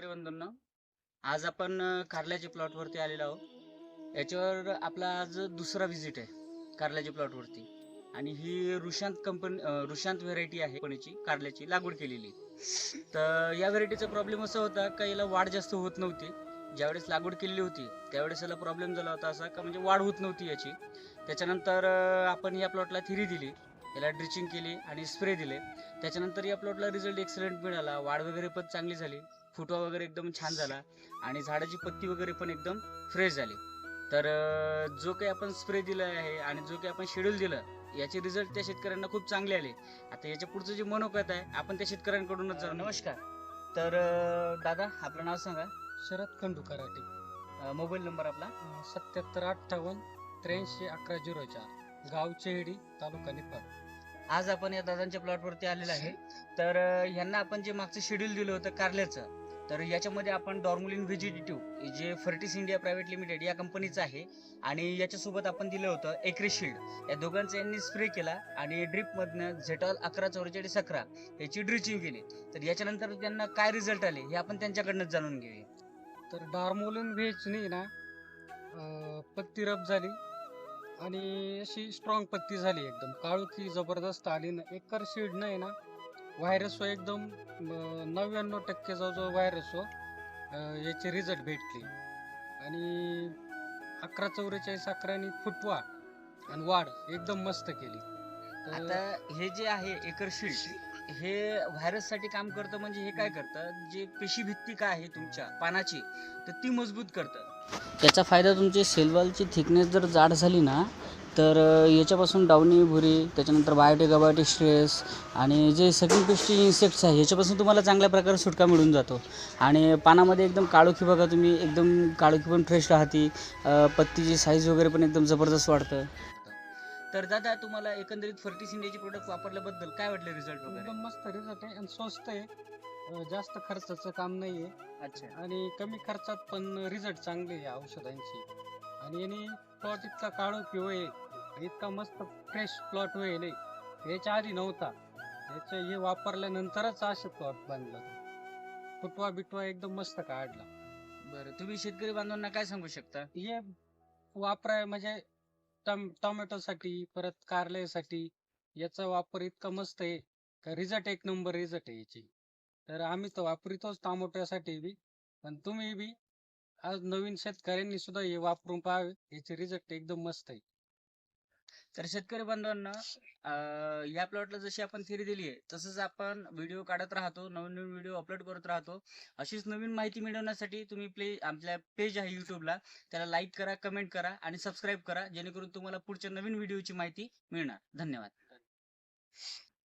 शेतकरी बंधूंनो आज आपण कारल्याच्या प्लॉटवरती आलेलो आहोत. याच्यावर आपला आज दुसरा व्हिजिट आहे कारल्याच्या प्लॉटवरती आणि ही रुशांत कंपनी रुशांत व्हेरायटी आहे कंपनीची कारल्याची लागवड केलेली. तर या व्हेरायटीचा प्रॉब्लेम असा होता का याला वाढ जास्त होत नव्हती. ज्यावेळेस लागवड केलेली होती त्यावेळेस याला प्रॉब्लेम झाला होता असा का म्हणजे वाढ होत नव्हती याची. त्याच्यानंतर आपण या प्लॉटला थिरी दिली. याला ड्रिचिंग केली आणि स्प्रे दिले. त्याच्यानंतर या प्लॉटला रिझल्ट एक्सलंट मिळाला. वाढ वगैरे पण चांगली झाली. फुटवा वगैरे एकदम छान झाला. आणि झाडाची पत्ती वगैरे पण एकदम फ्रेश झाली. तर जो काही आपण स्प्रे दिला आहे आणि जो काही आपण शेड्यूल दिलं याचे रिझल्ट त्या शेतकऱ्यांना खूप चांगले आले. आता याच्या पुढचं जे मनोगत आहे आपण त्या शेतकऱ्यांकडूनच जाऊ नमस्कार. तर दादा आपलं नाव सांगा. शरद खंडू कराटे मोबाईल नंबर आपला? सत्याहत्तर अठ्ठावन्न त्र्याऐंशी अकरा झिरो चार. गाव चेहडी तालुका निफाड. आज आपण या दादांच्या प्लॉटवरती आलेलो आहे. तर ह्यांना आपण जे मागचं शेड्यूल दिलं होतं कारल्याचं तर याच्यामध्ये आपण डॉर्मुलिन व्हेजिटेटिव्ह जे फर्टिस इंडिया प्रायव्हेट लिमिटेड या कंपनीचं आहे. आणि याच्यासोबत आपण दिलं होतं एक्रिशिल्ड या दोघांचं यांनी स्प्रे केला आणि ड्रिपमधनं झेटॉल अकरा चौवेचाळीस अकरा याची ड्रिचिंग केली. तर याच्यानंतर त्यांना काय रिझल्ट आले हे आपण त्यांच्याकडनं जाणून घेऊया. तर डॉर्मोलिन व्हेजनी ना पत्ती रब झाली आणि अशी स्ट्रॉंग पत्ती झाली एकदम. काळुखी जबरदस्त आली ना. एकर शीड नाही ना व्हायरस एकदम अं, नव्याण्णव टक्के जवळजवळ व्हायरस याचे रिझल्ट भेटले. आणि अकरा चौवेचाळीस अकरानी फुटवा आणि वाढ एकदम मस्त केली. आता हे जे आहे एकरशील्ड हे व्हायरससाठी काम करतं म्हणजे हे काय करतं? जे पेशी भित्तिका आहे तुमच्या पानाची तर ती मजबूत करतं. त्याचा फायदा तुमची सेलवॉलची थिकनेस जर जाड झाली ना तर याच्यापासून डावणी भुरी त्याच्यानंतर बायोटिक अबायोटिक स्ट्रेस आणि जे सगळी पेस्टी इन्सेक्ट्स आहे याच्यापासून तुम्हाला चांगल्या प्रकारे सुटका मिळून जातो. आणि पानामध्ये एकदम काळोखी बघा तुम्ही एकदम काळोखी पण फ्रेश राहते. पत्तीची साईज वगैरे पण एकदम जबरदस्त वाढतं. तर दादा तुम्हाला एकंदरीत फर्टिस इंडियाचे प्रोडक्ट वापरल्याबद्दल काय वाटले रिझल्ट एकदम मस्त रिझल्ट आहे आणि स्वस्त आहे. जास्त खर्चाचं काम नाहीये. अच्छा. आणि कमी खर्चात पण रिझल्ट चांगले आहे औषधांची. आणि याने प्लॉट इतका काळो की होईल इतका मस्त फ्रेश प्लॉट होईल हे. याच्या आधी नव्हता. याचं हे वापरल्यानंतरच असे प्लॉट बांधला. फुटवा बिटवा एकदम मस्त काढला. बरं तुम्ही शेतकरी बांधवांना काय सांगू शकता? हे वापराय म्हणजे टम टोमॅटोसाठी परत कारल्यासाठी याचा वापर इतका मस्त आहे. का रिझल्ट एक नंबर रिझल्ट आहे याची. तर आम्ही तर वापरितोच टोमॅटोसाठी बी. पण तुम्ही बी आज नवीन शेतकऱ्यांनी सुद्धा हे वापरून पाहावे. याचे रिझल्ट एकदम मस्त आहे. तर शेतकरी बांधवांना या प्लॉटला जशी आपण थिरी दिली आहे तसंच आपण व्हिडिओ काढत राहतो नवीन नवीन व्हिडिओ अपलोड करत राहतो. अशीच नवीन माहिती मिळवण्यासाठी तुम्ही प्ले आपल्या पेज आहे युट्यूबला त्याला लाईक करा कमेंट करा आणि सबस्क्राईब करा जेणेकरून तुम्हाला पुढच्या नवीन व्हिडिओची माहिती मिळणार. धन्यवाद.